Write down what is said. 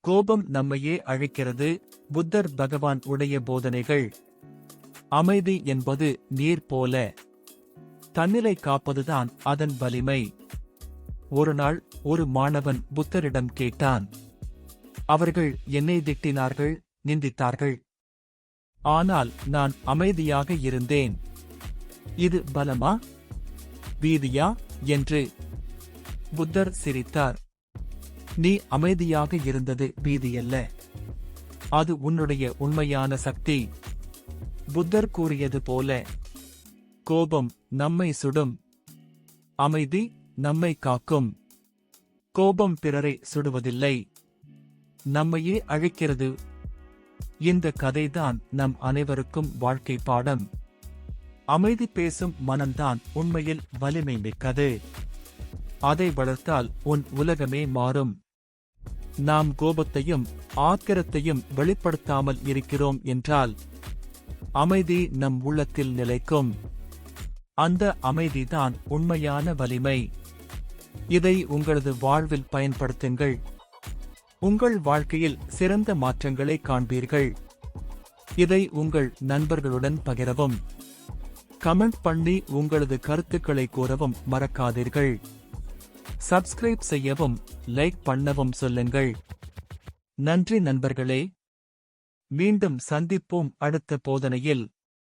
கோபம் நம்மையே அழைக்கிறது. புத்தர் பகவான் உடைய போதனைகள். அமைதி என்பது நீர் போல. தன்னிலை காப்பதுதான் அதன் வலிமை. ஒரு நாள் ஒரு மாணவன் புத்தரிடம் கேட்டான். அவர்கள் என்னை திட்டினார்கள் நிந்தித்தார்கள். ஆனால் நான் அமைதியாக இருந்தேன். இது பலமா? வீதியா? என்று புத்தர் சிரித்தார். நீ அமைதியாக இருந்தது பீதியல்ல. அது உன்னுடைய உண்மையான சக்தி. புத்தர் கூறியது போல கோபம் நம்மை சுடும். அமைதி நம்மை காக்கும். கோபம் பிறரை சுடுவதில்லை. நம்மையே அழைக்கிறது. இந்த கதைதான் நம் அனைவருக்கும் வாழ்க்கை பாடம். அமைதி பேசும் மனம்தான் உண்மையில் வலிமை மிக்கது. அதை வளர்த்தால் உன் உலகமே மாறும். நாம் கோபத்தையும் ஆத்திரத்தையும் வெளிப்படுத்தாமல் இருக்கிறோம் என்றால் அமைதி நம் உள்ளத்தில் நிலைக்கும். அந்த அமைதிதான் உண்மையான வலிமை. இதை உங்களது வாழ்வில் பயன்படுத்துங்கள். உங்கள் வாழ்க்கையில் சிறந்த மாற்றங்களை காண்பீர்கள். இதை உங்கள் நண்பர்களுடன் பகிரவும். கமெண்ட் பண்ணி உங்களது கருத்துக்களை கூறவும் மறக்காதீர்கள். சப்ஸ்கிரைப் செய்யவும் லைக் பண்ணவும் சொல்லுங்கள். நன்றி நண்பர்களே. மீண்டும் சந்திப்போம் அடுத்த போதனையில்.